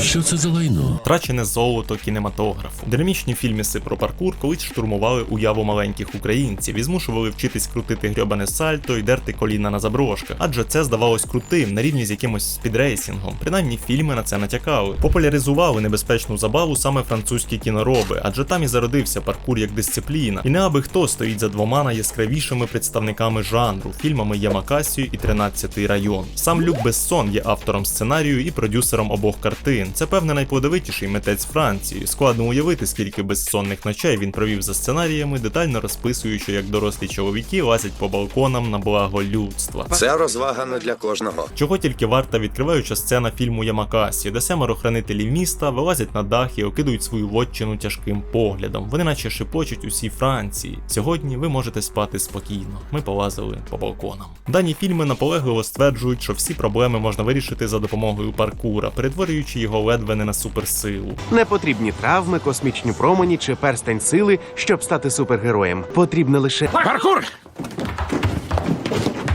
Що це за лайно? Втрачене золото кінематографу. Динамічні фільміси про паркур колись штурмували уяву маленьких українців і змушували вчитись крутити грьобане сальто і дерти коліна на заброшках, адже це здавалось крутим на рівні з якимось спідрейсінгом. Принаймні фільми на це натякали. Популяризували небезпечну забаву саме французькі кінороби, адже там і зародився паркур як дисципліна. І не аби хто стоїть за двома найяскравішими представниками жанру фільмами Ямакасію і 13-й район. Сам Люк Бессон є автором сценарію і продюсером обох картин. Це певне найплодовитіший митець Франції. Складно уявити, скільки безсонних ночей він провів за сценаріями, детально розписуючи, як дорослі чоловіки лазять по балконам на благо людства. Це розвага не для кожного. Чого тільки варта відкриваюча сцена фільму Ямакасі, де семеро хранителів міста вилазять на дах і окидують свою вотчину тяжким поглядом. Вони наче шепочуть усій Франції. Сьогодні ви можете спати спокійно. Ми полазили по балконам. Дані фільми наполегливо стверджують, що всі проблеми можна вирішити за допомогою паркура, перетворюючи його ледве не на суперсилу. Не потрібні травми, космічні промені чи перстень сили, щоб стати супергероєм. Потрібно лише Паркур!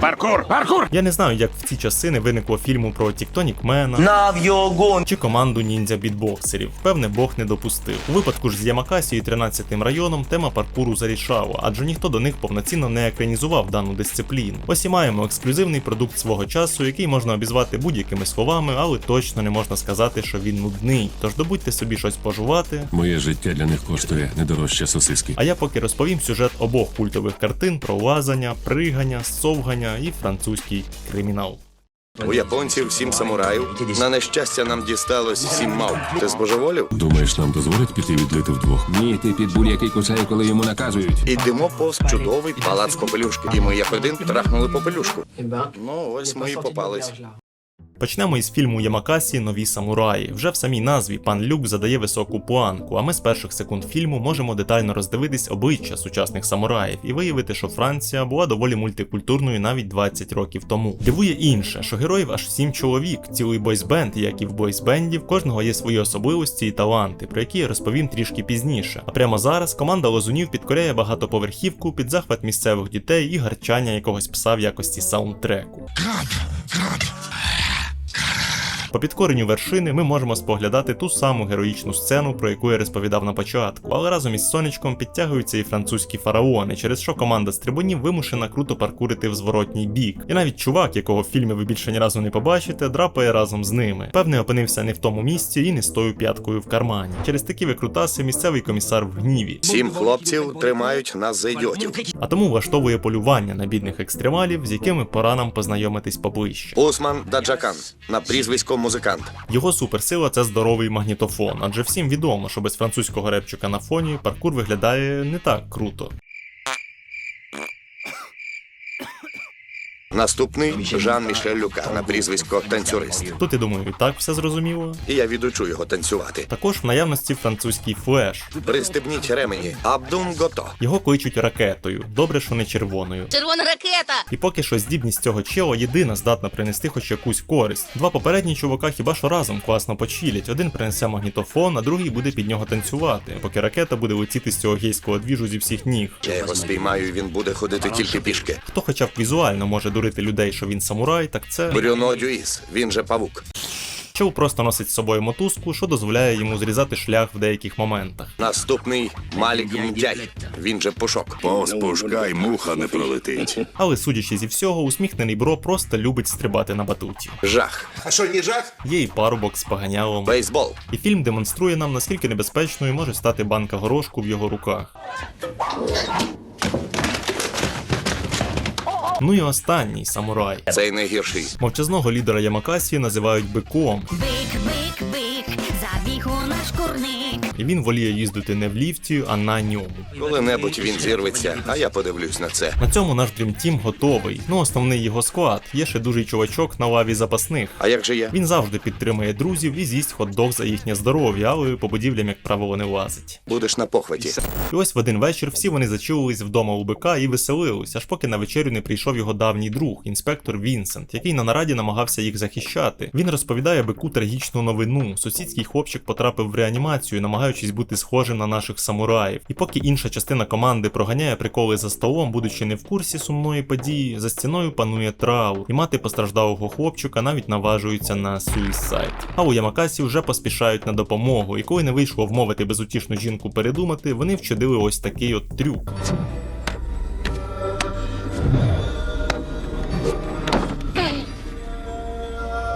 Паркур! Паркур! Я не знаю, як в ці часи не виникло фільму про Тіктонік Мена. Нав'йогон. чи команду ніндзя бітбоксерів. Певне, Бог не допустив. У випадку ж з Ямакасі і 13-тим районом тема паркуру зарішала, адже ніхто до них повноцінно не екранізував дану дисципліну. Ось і маємо ексклюзивний продукт свого часу, який можна обізвати будь-якими словами, але точно не можна сказати, що він нудний. Тож добудьте собі щось пожувати. Моє життя для них коштує не дорожче сосиски. А я поки розповім сюжет обох культових картин про лазання, пригання, совгання і французький кримінал. У японців сім самураїв. На нещастя нам дісталось сім мав. Ти збожеволів? Думаєш, нам дозволять піти відлити вдвох? Ні, ти підбуль, який кусає, коли йому наказують. Ідемо повз чудовий палац попелюшки. І ми як один трахнули попелюшку. Ну, ось ми і попались. Почнемо із фільму Ямакасі Нові самураї. Вже в самій назві пан Люк задає високу планку, а ми з перших секунд фільму можемо детально роздивитись обличчя сучасних самураїв і виявити, що Франція була доволі мультикультурною навіть 20 років тому. Дивує інше, що героїв аж сім чоловік, цілий бойсбенд, як і в бойсбенді, в кожного є свої особливості і таланти, про які я розповім трішки пізніше. А прямо зараз команда лозунів підкоряє багатоповерхівку під захват місцевих дітей і гарчання якогось пса в якості саундтреку. По підкоренню вершини ми можемо споглядати ту саму героїчну сцену, про яку я розповідав на початку, але разом із сонечком підтягуються і французькі фараони, через що команда стрибунів вимушена круто паркурити в зворотній бік. І навіть чувак, якого в фільмі ви більше ні разу не побачите, драпає разом з ними. Певне, опинився не в тому місці і не з тою п'яткою в кармані. Через такі викрутаси місцевий комісар в гніві. Сім хлопців тримають нас за ідіотів. А тому влаштовує полювання на бідних екстремалів, з якими пора нам познайомитись поближче. Усман Даджакан на прізвисько музикант. Його суперсила це здоровий магнітофон, адже всім відомо, що без французького репчика на фоні паркур виглядає не так круто. Наступний Жан Мішель Люка на прізвисько танцюрист. Тут я думаю, і так все зрозуміло. І я відучу його танцювати. Також в наявності французький флеш. Пристебніть ремені. Абдум гото. Його кличуть ракетою. Добре, що не червоною. Червона ракета! І поки що здібність цього чела єдина здатна принести хоч якусь користь. Два попередні чувака хіба що разом класно почилять. Один принесе магнітофон, а другий буде під нього танцювати, поки ракета буде летіти з цього гейського двіжу зі всіх ніг. Я його спіймаю, і він буде ходити тільки пішки. Хто хоча б візуально може дурити людей, що він самурай, так це. Брюно Дюїс, він же павук. Чел просто носить з собою мотузку, що дозволяє йому зрізати шлях в деяких моментах. Наступний Малік Мдяй, він же пушок. Повз пушка й муха не пролетить. Але судячи зі всього, усміхнений бро просто любить стрибати на батуті. Жах. Є і парубок з поганялом. Бейсбол. І фільм демонструє нам, наскільки небезпечною може стати банка горошку в його руках. Ну і останній самурай. Цей найгірший. Мовчазного лідера Ямакасі називають биком, Бик, бик, і він воліє їздити не в ліфті, а на ньому. Коли-небудь він зірветься, а я подивлюсь на це. На цьому наш Dream Team готовий. Ну, основний його склад. Є ще дужий чувачок на лаві запасних. А як же я? Він завжди підтримує друзів і з'їсть хот-дог за їхнє здоров'я, але по будівлям, як правило, не лазить. Будеш на похваті. І ось в один вечір всі вони зачулились вдома у бика і веселились, аж поки на вечерю не прийшов його давній друг, інспектор Вінсент, який на нараді намагався їх захищати. Він розповідає бику трагічну новину. Сусідський хлопчик потрапив в реанімацію, намагаючись намагаючись бути схожим на наших самураїв. І поки інша частина команди проганяє приколи за столом, будучи не в курсі сумної події, за стіною панує траур, і мати постраждалого хлопчика навіть наважується на суїсайд. А у Ямакасі вже поспішають на допомогу, і коли не вийшло вмовити безутішну жінку передумати, вони вчудили ось такий от трюк.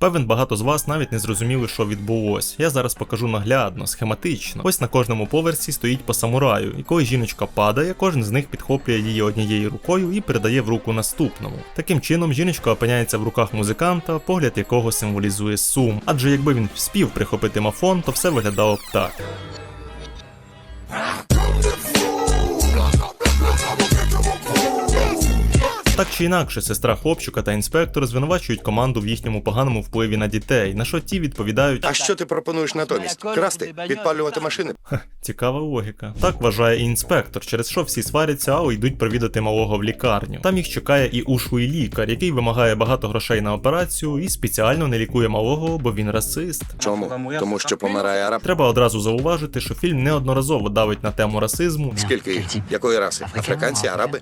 Певен багато з вас навіть не зрозуміли, що відбулось. Я зараз покажу наглядно, схематично. Ось на кожному поверсі стоїть по самураю, і коли жіночка падає, кожен з них підхоплює її однією рукою і передає в руку наступному. Таким чином, жіночка опиняється в руках музиканта, погляд якого символізує сум. Адже якби він спів прихопити мафон, то все виглядало б так. Так чи інакше, сестра хлопчика та інспектор звинувачують команду в їхньому поганому впливі на дітей, на що ті відповідають А що ти пропонуєш натомість? Красти, підпалювати машини? Цікава логіка. Так вважає і інспектор, через що всі сваряться, а йдуть провідати малого в лікарню. Там їх чекає і ушлий лікар, який вимагає багато грошей на операцію і спеціально не лікує малого, бо він расист. Чому? Тому що помирає араб. Треба одразу зауважити, що фільм неодноразово давить на тему расизму Скільки їх? Якої раси? Африканці, араби?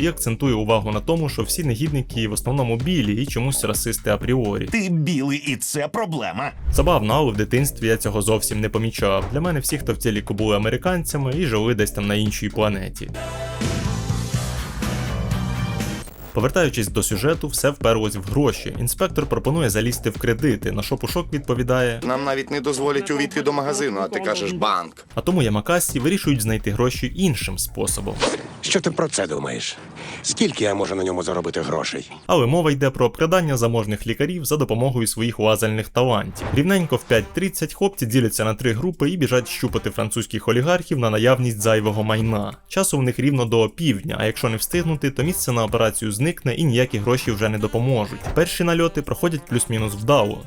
І акцентує увагу на тому, що всі негідники в основному білі і чомусь расисти апріорі. Ти білий, і це проблема. Забавно, але в дитинстві я цього зовсім не помічав. Для мене всі, хто в ціліку були американцями і жили десь там на іншій планеті. Повертаючись до сюжету, все вперлось в гроші. Інспектор пропонує залізти в кредити, на що Пушок відповідає. Нам навіть не дозволять увійти до магазину, а ти кажеш банк. А тому Ямакасі вирішують знайти гроші іншим способом. Що ти про це думаєш? Скільки я можу на ньому заробити грошей? Але мова йде про обкрадання заможних лікарів за допомогою своїх лазальних талантів. Рівненько в 5.30 хлопці діляться на три групи і біжать щупати французьких олігархів на наявність зайвого майна. Часу в них рівно до опівдня, а якщо не встигнути, то місце на операцію зникне і ніякі гроші вже не допоможуть. Перші нальоти проходять плюс-мінус вдало.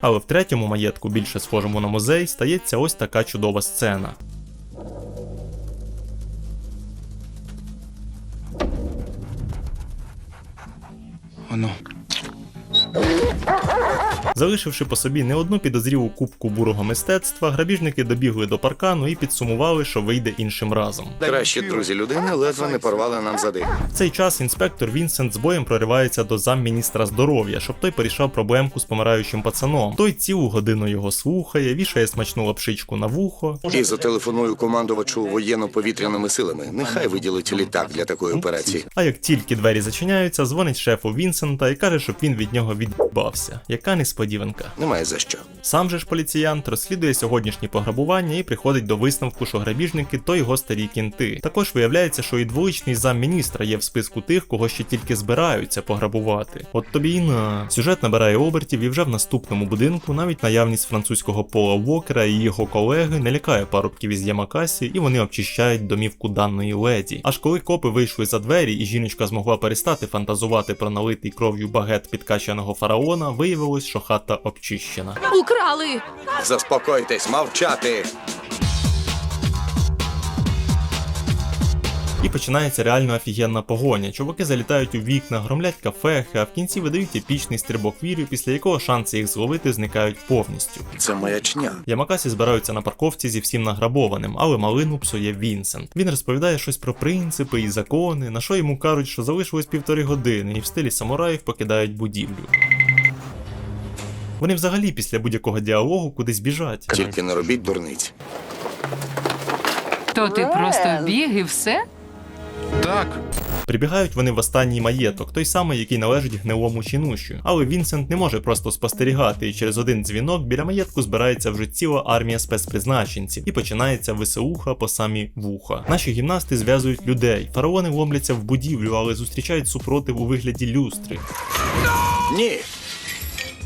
Але в третьому маєтку, більше схожому на музей, стається ось така чудова сцена. Залишивши по собі не одну підозрілу кубку бурого мистецтва, грабіжники добігли до паркану і підсумували, що вийде іншим разом. Кращі друзі людини ледве не порвали нам зади. В цей час інспектор Вінсент з боєм проривається до замміністра здоров'я, щоб той порішав проблемку з помираючим пацаном. Той цілу годину його слухає, вішає смачну лапшичку на вухо. І зателефоную командувачу воєнно-повітряними силами. Нехай виділить літак для такої операції. А як тільки двері зачиняються, дзвонить шефу Вінсента і каже, щоб він від нього відбався. Яка несподіванка. Немає за що. Сам же ж поліціянт розслідує сьогоднішні пограбування і приходить до висновку, що грабіжники то його старі кінти. Також виявляється, що і дволичний замміністра є в списку тих, кого ще тільки збираються пограбувати. От тобі і на сюжет набирає обертів і вже в наступному будинку навіть наявність французького Пола Вокера і його колеги не лякає парубків із Ямакасі, і вони обчищають домівку даної леді. Аж коли копи вийшли за двері, і жіночка змогла перестати фантазувати про налитий кров'ю багет підкачаного фараона, виявилось, що хата обчищена. Украли! Заспокойтесь, мовчати. І починається реально офігенна погоня. Чуваки залітають у вікна, громлять кафехи, а в кінці видають епічний стрибок вірю, після якого шанси їх зловити зникають повністю. Це маячня. Ямакасі збираються на парковці зі всім награбованим, але малину псує Вінсент. Він розповідає щось про принципи і закони, на що йому кажуть, що залишилось півтори години, і в стилі самураїв покидають будівлю. Вони взагалі після будь-якого діалогу кудись біжать. Тільки не робіть дурниць. То ти просто біг і все? Так. Прибігають вони в останній маєток, той самий, який належить гнилому чинущу. Але Вінсент не може просто спостерігати, і через один дзвінок біля маєтку збирається вже ціла армія спецпризначенців, і починається веселуха по самі вуха. Наші гімнасти зв'язують людей. Фараони ломляться в будівлю, але зустрічають супротив у вигляді люстри. Ні.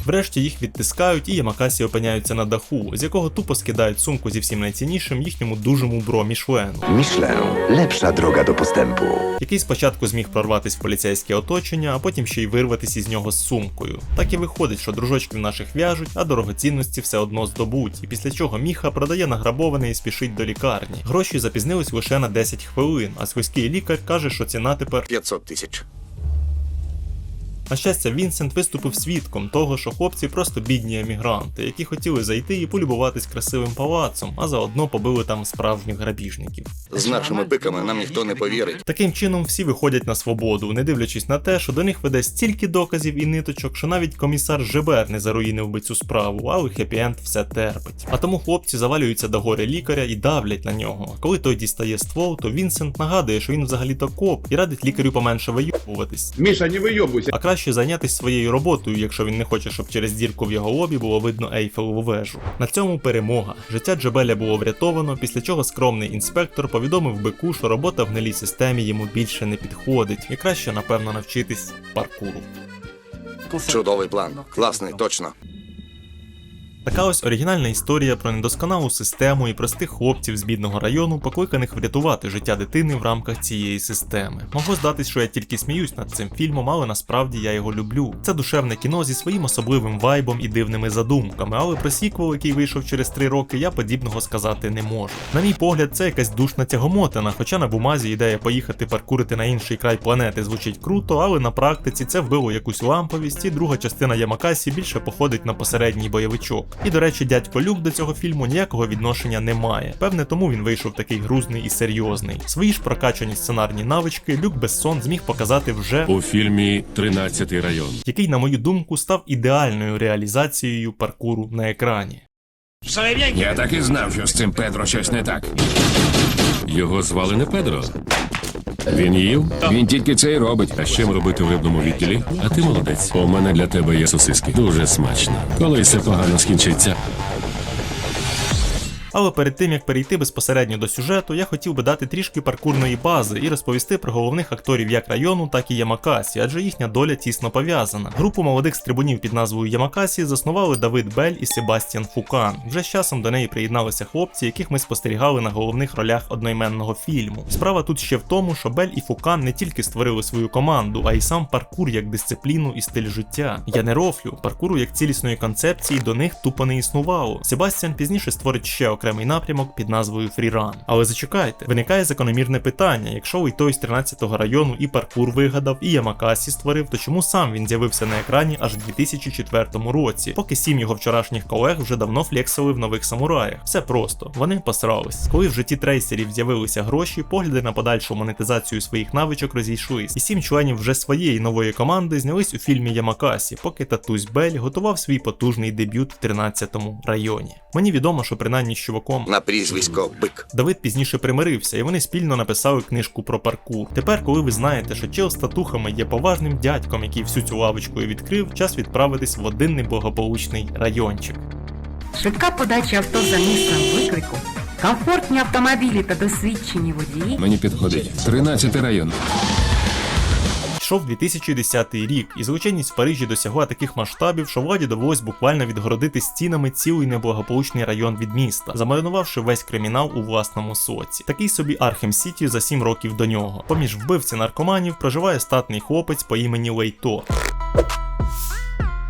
Врешті їх відтискають, і Ямакасі опиняються на даху, з якого тупо скидають сумку зі всім найціннішим їхньому дужому бро Мішлену. Мішлен lepsza droga do postępu. який спочатку зміг прорватися в поліцейське оточення, а потім ще й вирватися із нього з сумкою. Так і виходить, що дружочків наших в'яжуть, а дорогоцінності все одно здобуть, і після чого міха продає награбоване і спішить до лікарні. Гроші запізнились лише на 10 хвилин, а свиський лікар каже, що ціна тепер. 500 тисяч. На щастя, Вінсент виступив свідком того, що хлопці просто бідні емігранти, які хотіли зайти і полюбуватись красивим палацом, а заодно побили там справжніх грабіжників. З нашими пиками нам ніхто не повірить. Таким чином всі виходять на свободу, не дивлячись на те, що до них веде стільки доказів і ниточок, що навіть комісар Жебер не заруїнив би цю справу, але хеппі-енд все терпить. А тому хлопці завалюються до гори лікаря і давлять на нього. А коли той дістає ствол, то Вінсент нагадує, що він взагалі-то коп і радить лікарю поменше вийобуватись. Міша, не вийобуйся. А краще зайнятися своєю роботою, якщо він не хоче, щоб через дірку в його лобі було видно ейфелову вежу. На цьому перемога. Життя Джебеля було врятовано, після чого скромний інспектор повідомив бику, що робота в гнилій системі йому більше не підходить, і краще, напевно, навчитись паркуру. Чудовий план. Класний, точно. Така ось оригінальна історія про недосконалу систему і простих хлопців з бідного району, покликаних врятувати життя дитини в рамках цієї системи. Могло здатись, що я тільки сміюсь над цим фільмом, але насправді я його люблю. Це душевне кіно зі своїм особливим вайбом і дивними задумками, але про сіквел, який вийшов через три роки, я подібного сказати не можу. На мій погляд, це якась душна тягомотина, хоча на бумазі ідея поїхати паркурити на інший край планети звучить круто, але на практиці це вбило якусь ламповість, і друга частина Ямакасі більше походить на посередній бойовичок. І до речі, дядько Люк до цього фільму ніякого відношення не має. Певне, тому він вийшов такий грузний і серйозний. Свої ж прокачані сценарні навички Люк Бессон зміг показати вже У фільмі «13 район. який, на мою думку, став ідеальною реалізацією паркуру на екрані. Я так і знав, що з цим Педро щось не так. Його звали не Педро. Він їв? Він тільки це й робить. А що робити в рибному відділі? А ти молодець. У мене для тебе є сосиски. Дуже смачно. Коли все погано скінчиться. Але перед тим як перейти безпосередньо до сюжету, я хотів би дати трішки паркурної бази і розповісти про головних акторів як району, так і Ямакасі, адже їхня доля тісно пов'язана. Групу молодих стрибунів під назвою Ямакасі заснували Давид Бель і Себастьян Фукан. Вже з часом до неї приєдналися хлопці, яких ми спостерігали на головних ролях одноіменного фільму. Справа тут ще в тому, що Бель і Фукан не тільки створили свою команду, а й сам паркур як дисципліну і стиль життя. Я не рофлю, паркуру як цілісної концепції до них тупо не існувало. Себастьян пізніше створить ще окремий напрямок під назвою Freerun. Але зачекайте, виникає закономірне питання: якщо і той з 13-го району і паркур вигадав, і Ямакасі створив, то чому сам він з'явився на екрані аж у 2004 році, поки сім його вчорашніх колег вже давно флексили в нових самураях? Все просто, вони посрались. Коли в житті трейсерів з'явилися гроші, погляди на подальшу монетизацію своїх навичок розійшлись, і сім членів вже своєї нової команди знялись у фільмі Ямакасі, поки Татусь Бель готував свій потужний дебют в 13-му районі. Мені відомо, що принаймні з чуваком На прізвисько Бик. Давид пізніше примирився, і вони спільно написали книжку про паркур. Тепер, коли ви знаєте, що чел з татухами є поважним дядьком, який всю цю лавочку і відкрив, час відправитись в один неблагополучний райончик. Швидка подача авто за місцем виклику, комфортні автомобілі та досвідчені водії. Мені підходить. 13 район. Йшов 2010 рік, і злочинність в Парижі досягла таких масштабів, що владі довелось буквально відгородити стінами цілий неблагополучний район від міста, замаринувавши весь кримінал у власному соці. Такий собі Архем Сіті за 7 років до нього. Поміж вбивці наркоманів проживає статний хлопець по імені Лейто.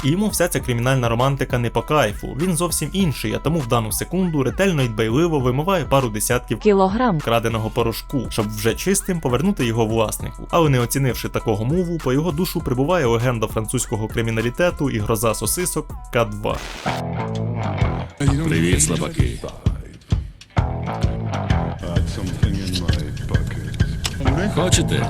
І йому вся ця кримінальна романтика не по кайфу. Він зовсім інший, а тому в дану секунду ретельно і дбайливо вимиває пару десятків Кілограм. краденого порошку, щоб вже чистим повернути його власнику. Але не оцінивши такого муву, по його душу прибуває легенда французького криміналітету і гроза сосисок К2. Привіт, слабаки. Хочете?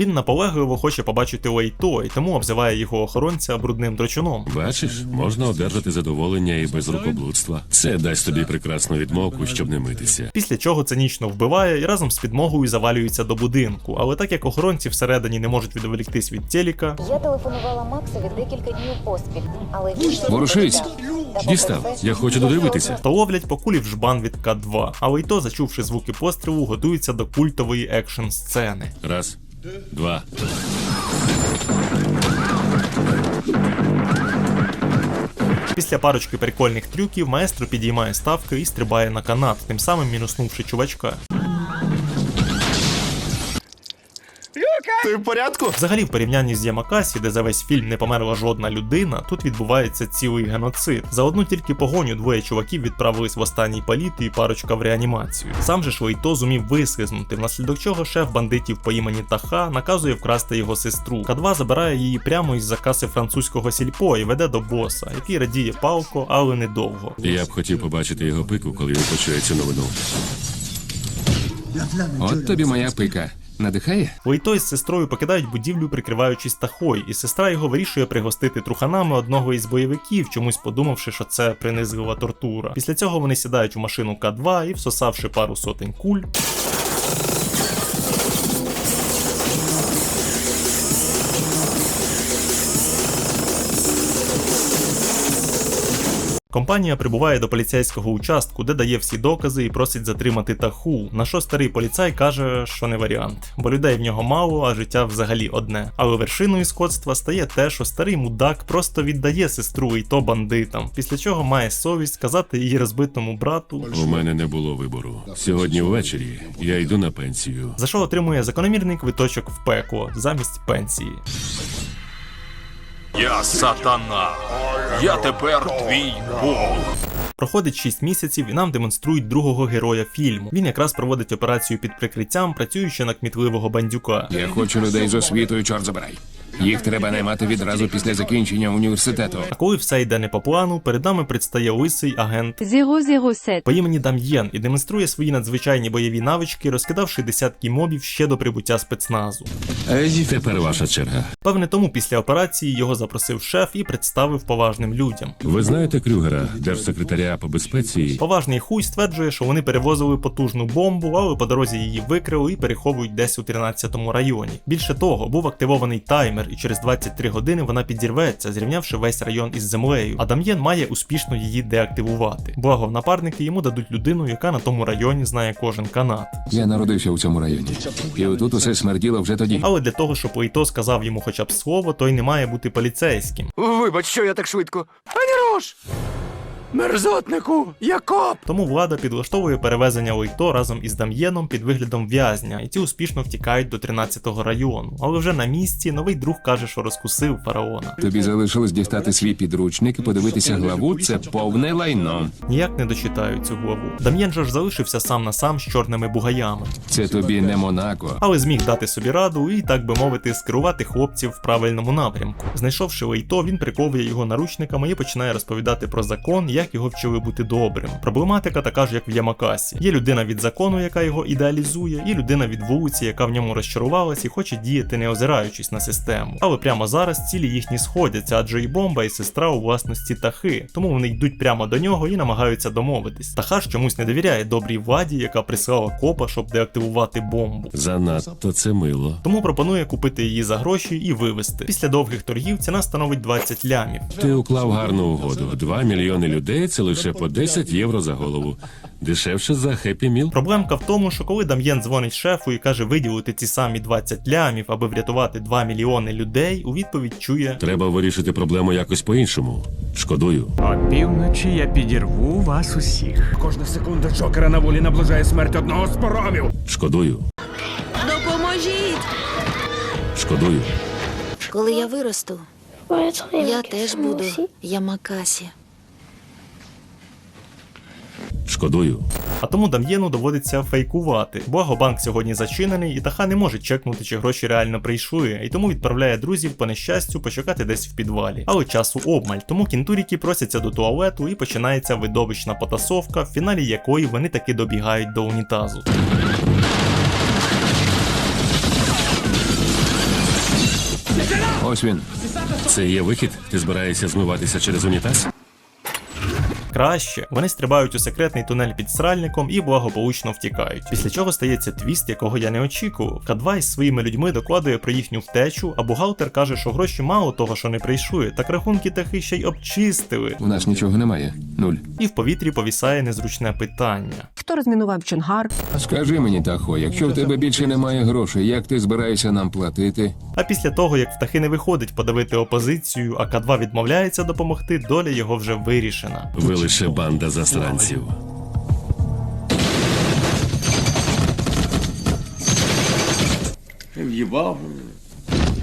Він наполегливо хоче побачити Лейто, і тому обзиває його охоронця брудним дрочуном. Бачиш, можна одержати задоволення і без рукоблудства. Це дасть тобі прекрасну відмовку, щоб не митися. Після чого цинічно вбиває і разом з підмогою завалюється до будинку. Але так як охоронці всередині не можуть відволіктись від теліка, Я телефонувала Максові декілька днів поспіль, але він Ворушись. Дістав. Я хочу додивитися. то ловлять по кулі в жбан від К2. А Лейто, зачувши звуки пострілу, готується до культової екшн сцени. Раз, два. Після парочки прикольних трюків маестро підіймає ставки і стрибає на канат, тим самим мінуснувши чувачка. Ти в порядку? Взагалі, в порівнянні з Ямакасі, де за весь фільм не померла жодна людина, тут відбувається цілий геноцид. За одну тільки погоню двоє чуваків відправились в останній політ і парочка в реанімацію. Сам же Шлейто зумів вислизнути, внаслідок чого шеф бандитів по імені Таха наказує вкрасти його сестру. К2 забирає її прямо із закаси французького сільпо і веде до боса, який радіє палко, але недовго. Я б хотів побачити його пику, коли він почує цю новину. От тобі моя пика. Надихає? Лейто із сестрою покидають будівлю, прикриваючись тахой, і сестра його вирішує пригостити труханами одного із бойовиків, чомусь подумавши, що це принизлива тортура. Після цього вони сідають у машину К2 і, всосавши пару сотень куль. Компанія прибуває до поліцейського участку, де дає всі докази і просить затримати таху. На що старий поліцай каже, що не варіант, бо людей в нього мало, а життя взагалі одне. Але вершиною скотства стає те, що старий мудак просто віддає сестру і то бандитам, після чого має совість сказати її розбитому брату, У мене не було вибору. Сьогодні ввечері я йду на пенсію. за що отримує закономірний квиточок в пекло замість пенсії. Я сатана. Я тепер твій Бог. Проходить 6 місяців і нам демонструють другого героя фільму. Він якраз проводить операцію під прикриттям, працюючи на кмітливого бандюка. Я хочу людей з освітою, чорт забирай. Їх треба наймати відразу після закінчення університету. А коли все йде не по плану, перед нами предстає лисий агент 007. по імені Дам'єн і демонструє свої надзвичайні бойові навички, розкидавши десятки мобів ще до прибуття спецназу. Тепер ваша черга. Певне тому після операції його запросив шеф і представив поважним людям. Ви знаєте Крюгера, держсекретаря по безпеці? Поважний хуй стверджує, що вони перевозили потужну бомбу, але по дорозі її викрили і переховують десь у 13-му районі. Більше того, був активований таймер, і через 23 години вона підірветься, зрівнявши весь район із землею. А Дам'єн має успішно її деактивувати. Благо, напарники йому дадуть людину, яка на тому районі знає кожен канат. Я народився у цьому районі. І отут усе смерділо вже тоді. Але для того, щоб Лейто сказав йому хоча б слово, той не має бути поліцейським. Вибач, що я так швидко. Ані рош! Мерзотнику! Якоб! Тому влада підлаштовує перевезення Лейто разом із Дам'єном під виглядом в'язня, і ті успішно втікають до 13-го району. Але вже на місці новий друг каже, що розкусив фараона. Тобі залишилось дістати свій підручник і подивитися главу. Це повне лайно. Ніяк не дочитають цю главу. Дам'єн же ж залишився сам на сам з чорними бугаями, Це тобі не Монако. але зміг дати собі раду і, так би мовити, скерувати хлопців в правильному напрямку. Знайшовши Лейто, він приковує його наручниками і починає розповідати про закон, як його вчили бути добрим. Проблематика така ж, як в Ямакасі. Є людина від закону, яка його ідеалізує, і людина від вулиці, яка в ньому розчарувалась і хоче діяти, не озираючись на систему. Але прямо зараз цілі їхні сходяться, адже і бомба, і сестра у власності Тахи. Тому вони йдуть прямо до нього і намагаються домовитись. Таха ж чомусь не довіряє добрій владі, яка прислала копа, щоб деактивувати бомбу. Занадто це мило. Тому пропонує купити її за гроші і вивезти. Після довгих торгів ціна становить 20 лямів. Ти уклав гарну угоду. Два мільйони людей це лише по 10 євро за голову. Дешевше за хеппі міл. Проблемка в тому, що коли Дам'єн дзвонить шефу і каже виділити ці самі 20 лямів, аби врятувати 2 мільйони людей, у відповідь чує Треба вирішити проблему якось по-іншому. Шкодую. Опівночі я підірву вас усіх. Кожна секунда Джокера на волі наближає смерть одного з поромів. Шкодую. Допоможіть! Шкодую. Коли я виросту, я теж буду Ямакасі. Шкодую. А тому Дам'єну доводиться фейкувати. Благо банк сьогодні зачинений, і Таха не може чекнути, чи гроші реально прийшли, і тому відправляє друзів по нещастю почекати десь в підвалі. Але часу обмаль, тому кінтуріки просяться до туалету і починається видовищна потасовка, в фіналі якої вони таки добігають до унітазу. Ось він. Це є вихід? Ти збираєшся змиватися через унітаз? Краще вони стрибають у секретний тунель під сральником і благополучно втікають. Після чого стається твіст, якого я не очікував. К2 із своїми людьми докладує про їхню втечу, а бухгалтер каже, що гроші мало того, що не прийшли, так рахунки таки ще й обчистили. У нас нічого немає. Нуль. І в повітрі повісає незручне питання. Хто розмінував Чонгар? Скажи мені, Тахо, якщо в тебе більше немає грошей, як ти збираєшся нам платити? А після того, як птахи не виходить подавити опозицію, а К2 відмовляється допомогти, доля його вже вирішена. Ви лише банда засранців. В'їбав.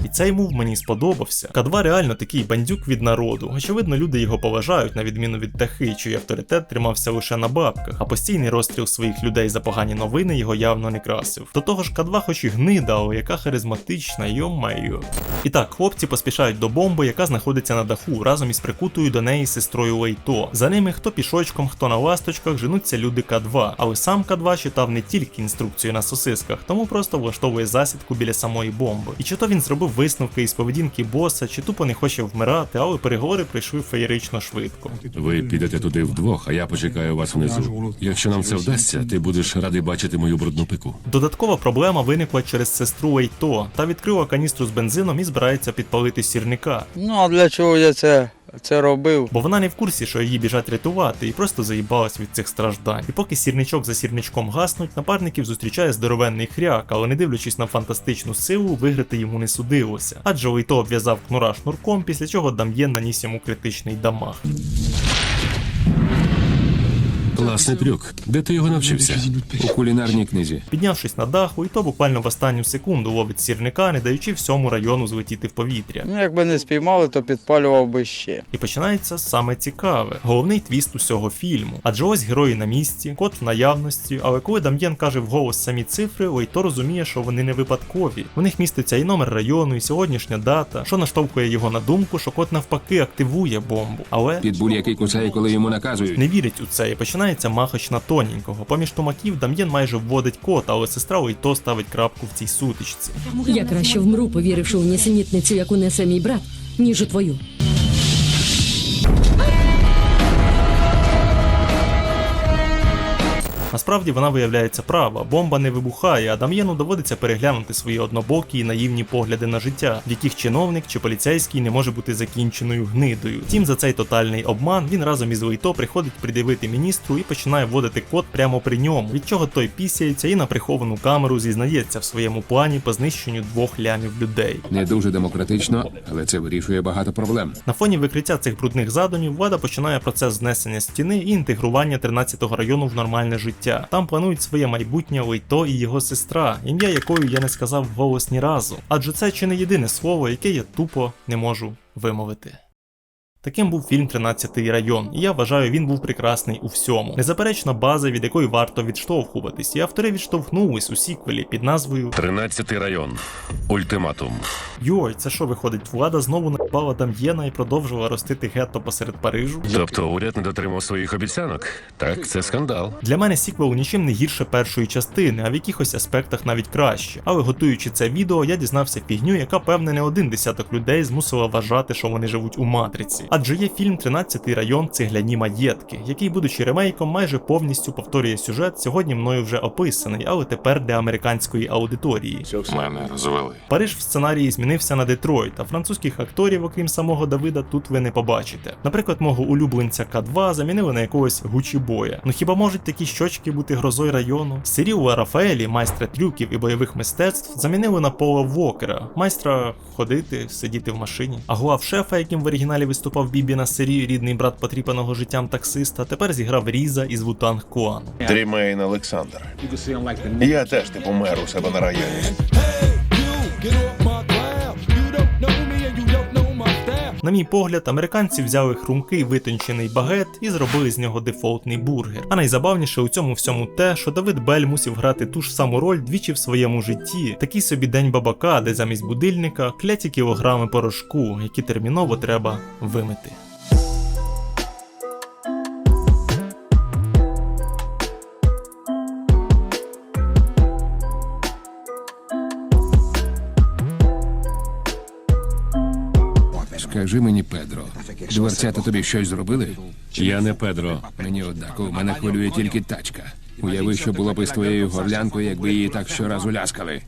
І цей мув мені сподобався. К2 реально такий бандюк від народу. Очевидно, люди його поважають, на відміну від Дахи, чий авторитет тримався лише на бабках, а постійний розстріл своїх людей за погані новини його явно не красив. До того ж, К2 хоч і гнида, але яка харизматична, йо-майо. І так, хлопці поспішають до бомби, яка знаходиться на даху, разом із прикутою до неї сестрою Лейто. За ними хто пішочком, хто на ласточках женуться люди К2. Але сам К2 читав не тільки інструкцію на сосисках, тому просто влаштовує засідку біля самої бомби. І чи то він зробив висновки із поведінки боса, чи тупо не хоче вмирати, але переговори прийшли феєрично швидко. Ви підете туди вдвох, а я почекаю вас внизу. Якщо нам це вдасться, ти будеш радий бачити мою брудну пику. Додаткова проблема виникла через сестру Лейто та відкрила каністру з бензином і збирається підпалити сірника. Ну а для чого я це, це робив? Бо вона не в курсі, що її біжать рятувати, і просто заїбалась від цих страждань. І поки сірничок за сірничком гаснуть, напарників зустрічає здоровенний хряк, але не дивлячись на фантастичну силу, виграти йому не судилося. Адже Лейто обв'язав кнура шнурком, після чого Дам'єн наніс йому критичний дамаг. Класний трюк. Де ти його навчився? У кулінарній книзі. Піднявшись на дах, Лейто буквально в останню секунду ловить сірника, не даючи всьому району злетіти в повітря. Ну якби не спіймали, то підпалював би ще. І починається саме цікаве, головний твіст усього фільму. Адже ось герої на місці, код в наявності, але коли Дам'єн каже вголос самі цифри, Лейто розуміє, що вони не випадкові. У них міститься і номер району, і сьогоднішня дата, що наштовхує його на думку, що код навпаки активує бомбу. Але Підбуль, який кусає, коли йому наказують. не вірить у це і починається махач на тоненького. Поміж тумаків Дам'єн майже вводить кот, але сестра Лейто ставить крапку в цій сутичці. Я краще вмру, повіривши у нісенітницю, яку несе мій брат, ніж у твою. Насправді вона виявляється права, бомба не вибухає, а Дам'єну доводиться переглянути свої однобокі і наївні погляди на життя, в яких чиновник чи поліцейський не може бути закінченою гнидою. Втім, за цей тотальний обман він разом із Лейто приходить придивити міністру і починає вводити код прямо при ньому, від чого той пісяється і на приховану камеру зізнається в своєму плані по знищенню двох лямів людей. Не дуже демократично, але це вирішує багато проблем. На фоні викриття цих брудних задумів влада починає процес знесення стіни і інтегрування 13-го району в нормальне життя. Там планують своє майбутнє Лейто і його сестра, ім'я якої я не сказав вголос ні разу. Адже це чи не єдине слово, яке я тупо не можу вимовити. Таким був фільм «13-й район, і я вважаю, він був прекрасний у всьому. Незаперечна база, від якої варто відштовхуватись, і автори відштовхнулись у сіквелі під назвою 13 район. Ультиматум. Йой, це що виходить, влада знову напала Дам'єна і продовжила ростити гетто посеред Парижу? Тобто уряд не дотримав своїх обіцянок. Так, це скандал. Для мене сіквел нічим не гірше першої частини, а в якихось аспектах навіть краще. Але готуючи це відео, я дізнався фігню, яка певне не один десяток людей змусила вважати, що вони живуть у матриці. Адже є фільм «13-й район цегляні маєтки, який, будучи ремейком, майже повністю повторює сюжет, сьогодні мною вже описаний, але тепер для американської аудиторії. Мене розвели. Париж в сценарії змінився на Детройт, а французьких акторів, окрім самого Давида, тут ви не побачите. Наприклад, мого улюбленця К2 замінили на якогось Гучі Боя. Ну хіба можуть такі щочки бути грозою району? Сиріла Рафаелі, майстра трюків і бойових мистецтв, замінили на Пола Вокера, майстра ходити, сидіти в машині. А глав шефа, яким в оригіналі виступав Бібі на сирі, рідний брат потріпаного життям таксиста, тепер зіграв Різа із Вутанг Куан. Трімейн Олександр. Я теж типу мер у себе на районі. На мій погляд, американці взяли хрумкий витончений багет і зробили з нього дефолтний бургер. А найзабавніше у цьому всьому те, що Давид Бель мусів грати ту ж саму роль двічі в своєму житті. Такий собі день бабака, де замість будильника кляті кілограми порошку, які терміново треба вимити. Скажи мені, Педро, дверцята тобі щось зробили? Я не Педро. Мені однаково, мене хвилює тільки тачка. Уяви, що було б із твоєю горлянкою, якби її так щоразу ляскали.